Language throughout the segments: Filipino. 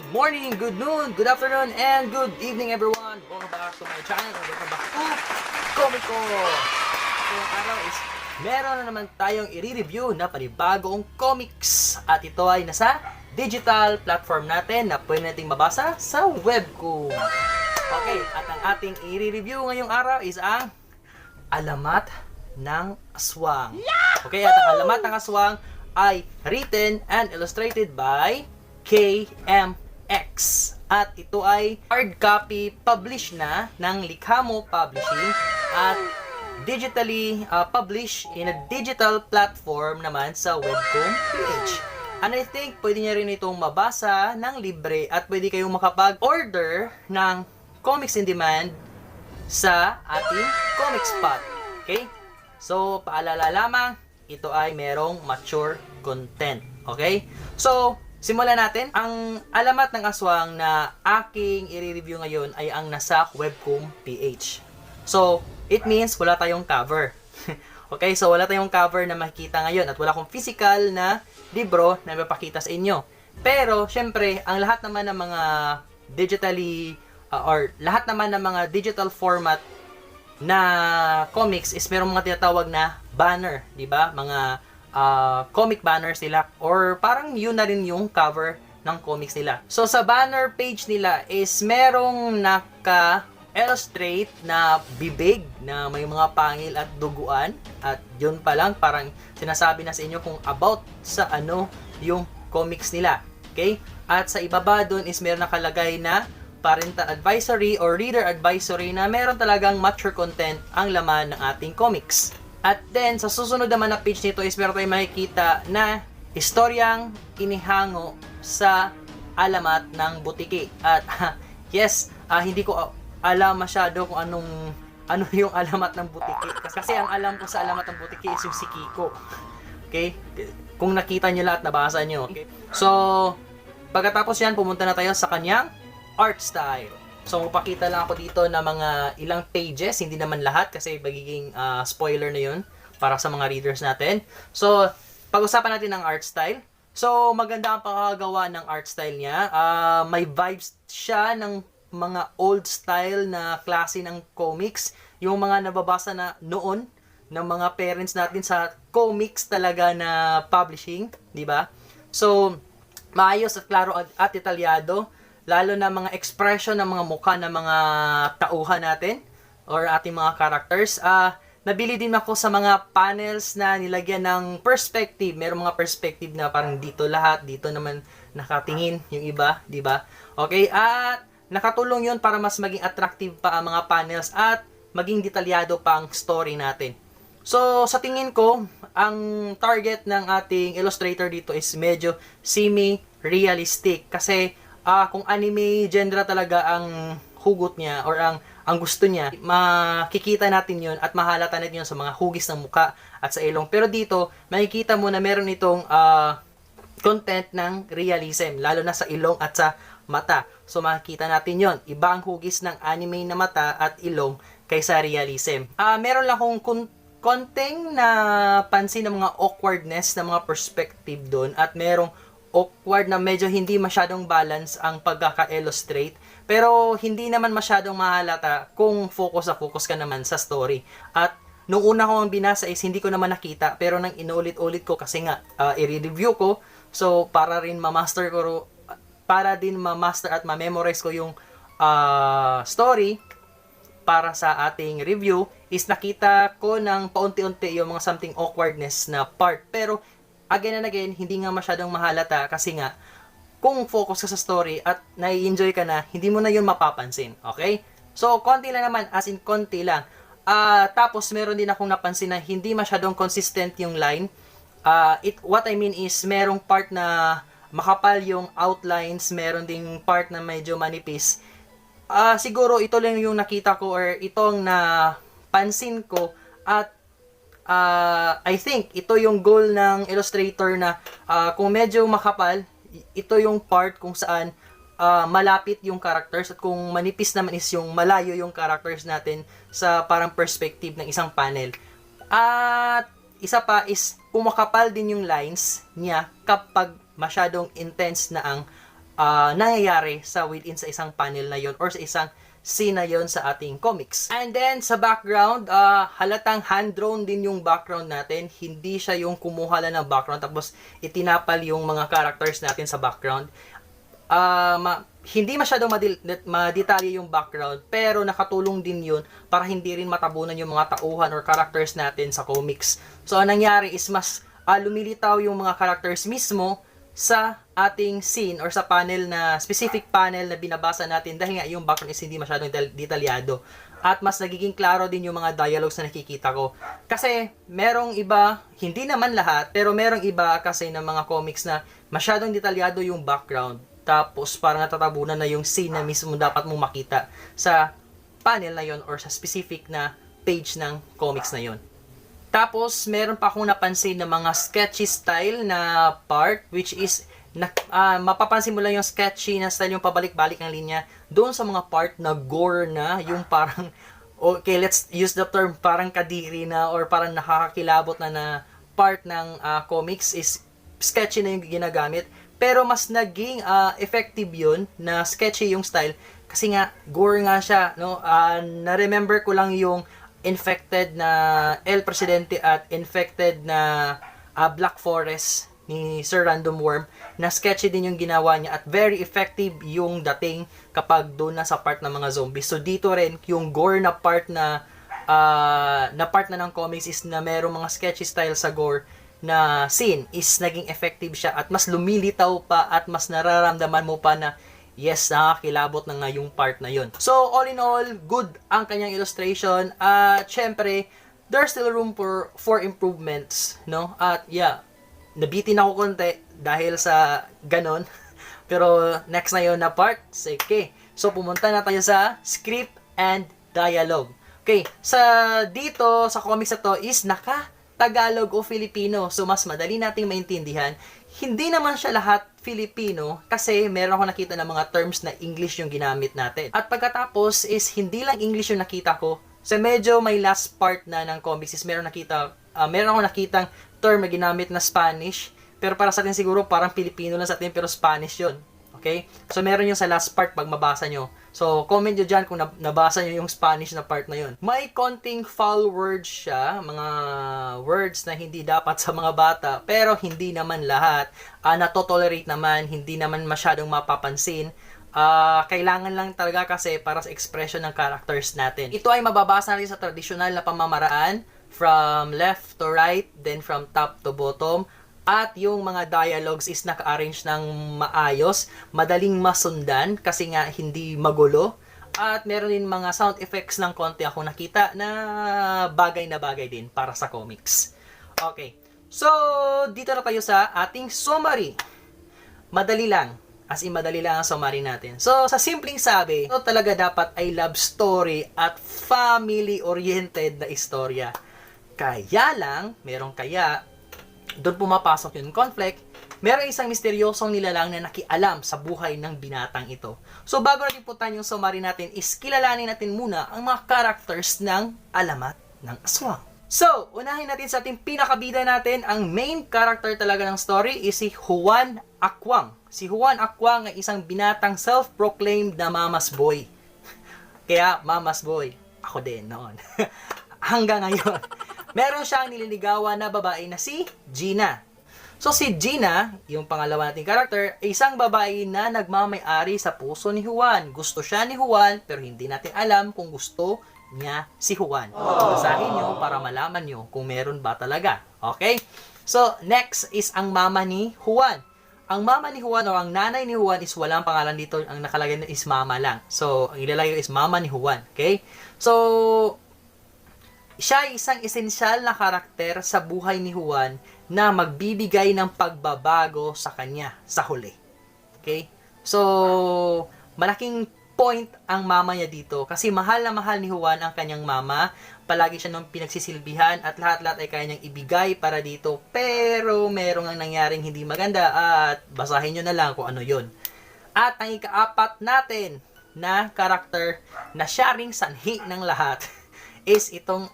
Good morning, good noon, good afternoon, and good evening everyone! Welcome back to my channel. Welcome back to Comico! Ngayong araw is meron na naman tayong i-review na panibagong comics. At ito ay nasa digital platform natin na pwede nating mabasa sa webcoom. Okay, at ang ating i-review ngayong araw is ang Alamat ng Aswang. Okay, at ang Alamat ng Aswang ay written and illustrated by KMX. At ito ay hard copy published na ng Likhamo Publishing at digitally uh, published in a digital platform naman sa Webcoom PH. And I think pwede niya rin itong mabasa ng libre at pwede kayong makapag-order ng comics in demand sa ating comic spot. Okay? So, paalala lamang, ito ay merong mature content. Okay? So, simulan natin. Ang alamat ng aswang na aking i-review ngayon ay ang nasa Webcoom PH. So, it means wala tayong cover. okay, so wala tayong cover na makikita ngayon at wala akong physical na libro na mapakita sa inyo. Pero, syempre, ang lahat naman ng mga digitally uh, or lahat naman ng mga digital format na comics is merong mga tinatawag na banner, 'di ba? Mga uh, comic banners nila or parang yun na rin yung cover ng comics nila. So sa banner page nila is merong naka illustrate na bibig na may mga pangil at duguan at yun pa lang parang sinasabi na sa inyo kung about sa ano yung comics nila. Okay? At sa ibaba doon is meron nakalagay na parental advisory or reader advisory na meron talagang mature content ang laman ng ating comics. At then, sa susunod naman na page nito is meron tayong makikita na istoryang inihango sa alamat ng butiki. At yes, ah, hindi ko alam masyado kung anong ano yung alamat ng butiki. Kasi ang alam ko sa alamat ng butiki is yung si Kiko. Okay? Kung nakita nyo lahat, nabasa nyo. Okay? So, pagkatapos yan, pumunta na tayo sa kanyang art style. So, magpakita lang ako dito na mga ilang pages, hindi naman lahat kasi magiging uh, spoiler na yun para sa mga readers natin. So, pag-usapan natin ang art style. So, maganda ang pagkagawa ng art style niya. Uh, may vibes siya ng mga old style na klase ng comics. Yung mga nababasa na noon ng mga parents natin sa comics talaga na publishing, di ba? So, maayos at klaro at, at detalyado lalo na mga expression ng mga mukha ng mga tauhan natin or ating mga characters. Uh, nabili din ako sa mga panels na nilagyan ng perspective. Merong mga perspective na parang dito lahat, dito naman nakatingin yung iba, di ba? Okay, at nakatulong yun para mas maging attractive pa ang mga panels at maging detalyado pa ang story natin. So, sa tingin ko, ang target ng ating illustrator dito is medyo semi-realistic kasi uh, kung anime genre talaga ang hugot niya or ang ang gusto niya, makikita natin yon at mahalata natin yon sa mga hugis ng muka at sa ilong. Pero dito, makikita mo na meron itong uh, content ng realism, lalo na sa ilong at sa mata. So makikita natin yon Iba ang hugis ng anime na mata at ilong kaysa realism. Uh, meron lang akong kun- konting na pansin ng mga awkwardness ng mga perspective doon at merong awkward na medyo hindi masyadong balance ang pagkaka-illustrate pero hindi naman masyadong mahalata kung focus sa focus ka naman sa story. At nung una ko ang binasa is hindi ko naman nakita pero nang inulit-ulit ko kasi nga uh, i-review ko. So para rin ma-master ko para din ma-master at ma-memorize ko yung uh, story para sa ating review is nakita ko ng paunti-unti yung mga something awkwardness na part. Pero again and again, hindi nga masyadong mahalata kasi nga, kung focus ka sa story at nai-enjoy ka na, hindi mo na yun mapapansin. Okay? So, konti lang naman, as in konti lang. Uh, tapos, meron din akong napansin na hindi masyadong consistent yung line. Uh, it, what I mean is, merong part na makapal yung outlines, meron ding part na medyo manipis. Uh, siguro, ito lang yung nakita ko or itong na pansin ko at uh, I think ito yung goal ng illustrator na uh, kung medyo makapal, ito yung part kung saan uh, malapit yung characters at kung manipis naman is yung malayo yung characters natin sa parang perspective ng isang panel. At isa pa is kung makapal din yung lines niya kapag masyadong intense na ang ah, nangyayari sa within sa isang panel na yon or sa isang scene yon sa ating comics. And then sa background, ah, halatang hand-drawn din yung background natin. Hindi siya yung kumuha lang ng background tapos itinapal yung mga characters natin sa background. Ah, ma- hindi masyadong madil- madetalye yung background pero nakatulong din yun para hindi rin matabunan yung mga tauhan or characters natin sa comics. So, ang nangyari is mas ah, lumilitaw yung mga characters mismo sa ating scene or sa panel na specific panel na binabasa natin dahil nga yung background is hindi masyadong detalyado at mas nagiging klaro din yung mga dialogues na nakikita ko. Kasi merong iba, hindi naman lahat, pero merong iba kasi ng mga comics na masyadong detalyado yung background tapos parang natatabunan na yung scene na mismo dapat mong makita sa panel na yon or sa specific na page ng comics na yon. Tapos, meron pa akong napansin na mga sketchy style na part, which is, na, ah, mapapansin mo lang yung sketchy na style, yung pabalik-balik ng linya, doon sa mga part na gore na, yung parang, okay, let's use the term, parang kadiri na, or parang nakakakilabot na na part ng ah, comics is sketchy na yung ginagamit. Pero mas naging ah, effective yun, na sketchy yung style, kasi nga, gore nga siya, no? Ah, na-remember ko lang yung infected na El Presidente at infected na ah, Black Forest ni Sir Random Worm na sketchy din yung ginawa niya at very effective yung dating kapag doon na sa part ng mga zombies. So dito rin yung gore na part na ah, na part na ng comics is na merong mga sketchy style sa gore na scene is naging effective siya at mas lumilitaw pa at mas nararamdaman mo pa na yes, nakakilabot na nga yung part na yun. So, all in all, good ang kanyang illustration. At, syempre, there's still room for, for improvements, no? At, yeah, nabitin ako konti dahil sa ganon. Pero, next na yun na part, sige. So, pumunta na tayo sa script and dialogue. Okay, sa dito, sa comics na to, is naka Tagalog o Filipino. So, mas madali nating maintindihan. Hindi naman siya lahat Filipino kasi meron ako nakita ng mga terms na English yung ginamit natin. At pagkatapos is hindi lang English yung nakita ko. So, medyo may last part na ng comics is meron nakita, ah, meron ako nakitang term na ginamit na Spanish. Pero para sa atin siguro parang Filipino lang sa atin pero Spanish yon Okay? So, meron yung sa last part pag mabasa nyo. So, comment nyo dyan kung nab- nabasa nyo yung Spanish na part na yun. May konting foul words siya, mga words na hindi dapat sa mga bata, pero hindi naman lahat. Uh, natotolerate naman, hindi naman masyadong mapapansin. Ah, kailangan lang talaga kasi para sa expression ng characters natin. Ito ay mababasa natin sa traditional na pamamaraan from left to right, then from top to bottom. At yung mga dialogues is naka-arrange ng maayos, madaling masundan kasi nga hindi magulo. At meron din mga sound effects ng konti ako nakita na bagay na bagay din para sa comics. Okay. So, dito na tayo sa ating summary. Madali lang. As in, madali lang ang summary natin. So, sa simpleng sabi, ito talaga dapat ay love story at family-oriented na istorya. Kaya lang, merong kaya, doon pumapasok yung conflict, meron isang misteryosong nilalang na nakialam sa buhay ng binatang ito. So bago natin puntahan yung summary natin is kilalanin natin muna ang mga characters ng alamat ng aswang. So, unahin natin sa ating pinakabida natin, ang main character talaga ng story is si Juan Aquang. Si Juan Aquang ay isang binatang self-proclaimed na mama's boy. Kaya, mama's boy. Ako din noon. Hanggang ngayon. Meron siyang nililigawan na babae na si Gina. So si Gina, yung pangalawa nating karakter, isang babae na nagmamay-ari sa puso ni Juan. Gusto siya ni Juan, pero hindi natin alam kung gusto niya si Juan. Basahin nyo para malaman nyo kung meron ba talaga. Okay? So, next is ang mama ni Juan. Ang mama ni Juan o ang nanay ni Juan is walang pangalan dito. Ang nakalagay na is mama lang. So, ang ilalagay is mama ni Juan. Okay? So, siya ay isang esensyal na karakter sa buhay ni Juan na magbibigay ng pagbabago sa kanya sa huli. Okay? So, malaking point ang mama niya dito kasi mahal na mahal ni Juan ang kanyang mama. Palagi siya nung pinagsisilbihan at lahat-lahat ay kaya niyang ibigay para dito. Pero merong ang nangyaring hindi maganda at basahin nyo na lang kung ano yon. At ang ikaapat natin na karakter na siya ring sanhi ng lahat is itong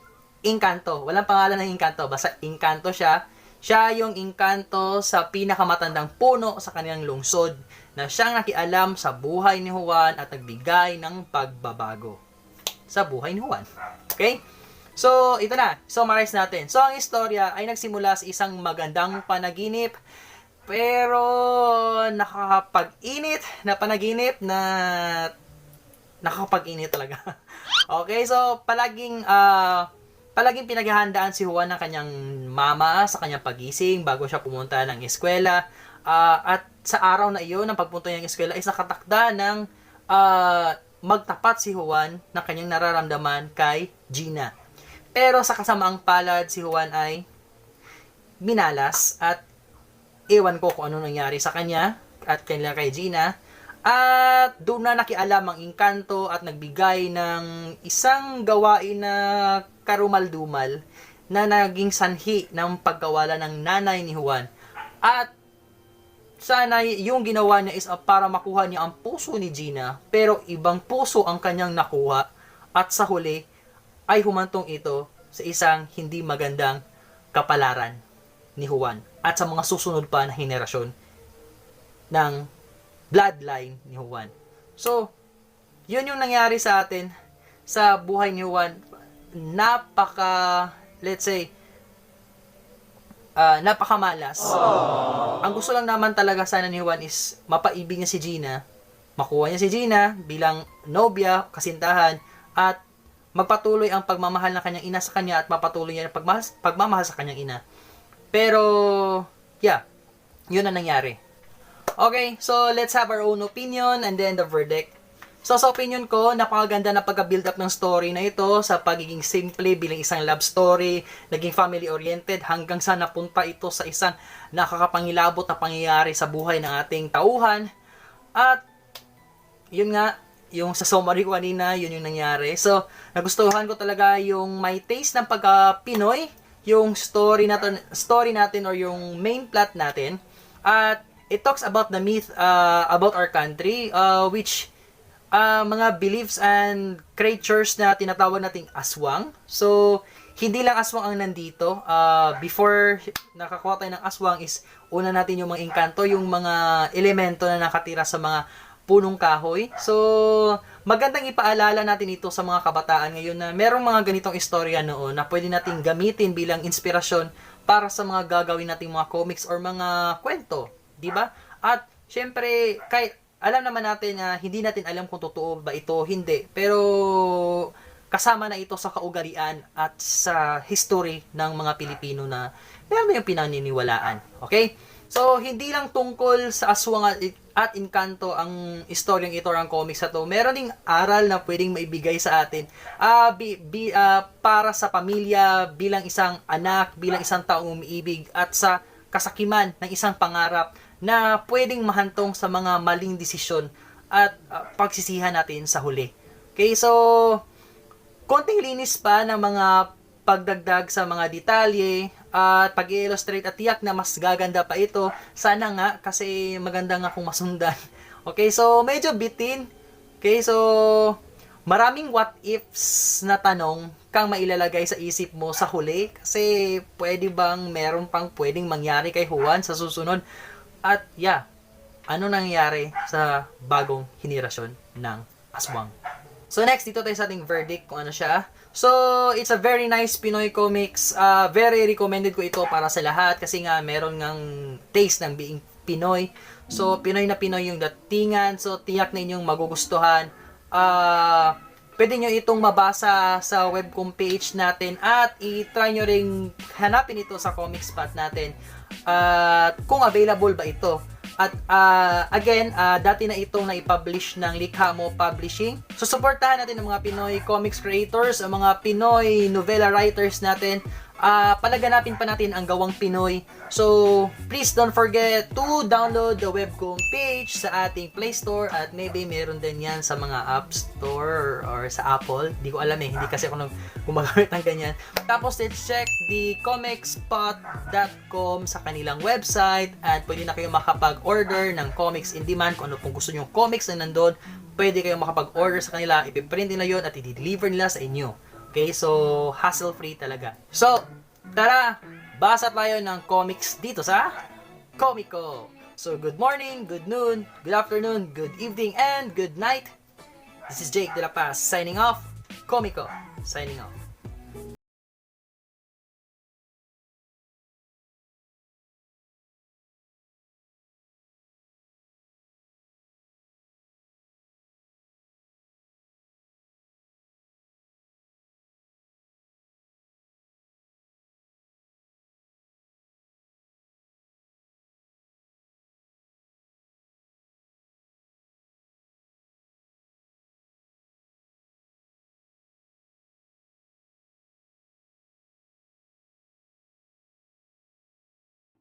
Inkanto. Walang pangalan ng Inkanto. Basta Inkanto siya. Siya yung Inkanto sa pinakamatandang puno sa kanilang lungsod na siyang nakialam sa buhay ni Juan at nagbigay ng pagbabago sa buhay ni Juan. Okay? So, ito na. Summarize natin. So, ang istorya ay nagsimula sa isang magandang panaginip pero nakakapag-init na panaginip na nakakapag-init talaga. okay, so palaging ah palaging pinaghahandaan si Juan ng kanyang mama sa kanyang pagising bago siya pumunta ng eskwela. Ah, at sa araw na iyon, ng pagpunta niya ng eskwela, is nakatakda ng ah, magtapat si Juan ng kanyang nararamdaman kay Gina. Pero sa kasamaang palad, si Juan ay minalas at ewan ko kung ano nangyari sa kanya at kanila kay Gina. At doon na nakialam ang inkanto at nagbigay ng isang gawain na karumal-dumal na naging sanhi ng pagkawala ng nanay ni Juan. At sana yung ginawa niya is para makuha niya ang puso ni Gina, pero ibang puso ang kanyang nakuha at sa huli ay humantong ito sa isang hindi magandang kapalaran ni Juan at sa mga susunod pa na henerasyon ng bloodline ni Juan. So, yun yung nangyari sa atin sa buhay ni Juan. Napaka, let's say, ah, napakamalas. Ang gusto lang naman talaga sana ni Juan is mapaibig niya si Gina, makuha niya si Gina bilang nobya, kasintahan, at magpatuloy ang pagmamahal ng kanyang ina sa kanya at mapatuloy niya ang pagmahal, pagmamahal sa kanyang ina. Pero, yeah, yun ang nangyari. Okay, so let's have our own opinion and then the verdict. So sa opinion ko, napakaganda na pagka-build up ng story na ito sa pagiging simple bilang isang love story, naging family-oriented hanggang sa napunta ito sa isang nakakapangilabot na pangyayari sa buhay ng ating tauhan. At yun nga, yung sa summary ko kanina, yun yung nangyari. So, nagustuhan ko talaga yung may taste ng pagka-Pinoy, yung story natin, story natin or yung main plot natin. At it talks about the myth uh, about our country, uh, which uh, mga beliefs and creatures na tinatawag nating aswang. So, hindi lang aswang ang nandito. Uh, before nakakuha tayo ng aswang is una natin yung mga engkanto, yung mga elemento na nakatira sa mga punong kahoy. So, magandang ipaalala natin ito sa mga kabataan ngayon na merong mga ganitong istorya noon na pwede nating gamitin bilang inspirasyon para sa mga gagawin nating mga comics or mga kwento, 'di ba? At syempre, kay alam naman natin na hindi natin alam kung totoo ba ito, hindi. Pero kasama na ito sa kaugalian at sa history ng mga Pilipino na meron yung pinaniniwalaan. Okay? So, hindi lang tungkol sa aswang at, inkanto ang istoryang ito ang comics na to. Meron ding aral na pwedeng maibigay sa atin ah bi, bi, ah, para sa pamilya, bilang isang anak, bilang isang taong umiibig at sa kasakiman ng isang pangarap na pwedeng mahantong sa mga maling desisyon at ah, pagsisihan natin sa huli. Okay, so konting linis pa ng mga pagdagdag sa mga detalye at pag-illustrate at tiyak na mas gaganda pa ito. Sana nga kasi maganda nga kung masundan. Okay, so medyo bitin. Okay, so maraming what ifs na tanong kang mailalagay sa isip mo sa huli kasi pwede bang meron pang pwedeng mangyari kay Juan sa susunod at yeah, ano nangyari sa bagong henerasyon ng aswang. So next, dito tayo sa ating verdict kung ano siya. So, it's a very nice Pinoy comics. Uh, very recommended ko ito para sa lahat kasi nga meron ngang taste ng being Pinoy. So, Pinoy na Pinoy yung datingan. So, tiyak na inyong magugustuhan. Ah... pwede nyo itong mabasa sa webcom page natin at i-try nyo ring hanapin ito sa comic spot natin at kung available ba ito. At ah, again, ah, dati na itong na-publish ng Likha Mo Publishing. So, supportahan natin ang mga Pinoy comics creators, ang mga Pinoy novela writers natin. Ah, palaganapin pa natin ang gawang Pinoy. So, please don't forget to download the webcom page sa ating Play Store at maybe meron din yan sa mga App Store or sa Apple. Hindi ko alam eh, hindi kasi ako gumagamit ng ganyan. Tapos, let's check the comicspot.com sa kanilang website at pwede na kayong makapag-order ng comics in demand kung ano pong gusto nyo comics na nandun. Pwede kayong makapag-order sa kanila, ipiprint nila yon at i-deliver nila sa inyo. Okay, so hassle-free talaga. So, tara, basa tayo ng comics dito sa Comico. So, good morning, good noon, good afternoon, good evening, and good night. This is Jake De La Paz signing off. Comico signing off.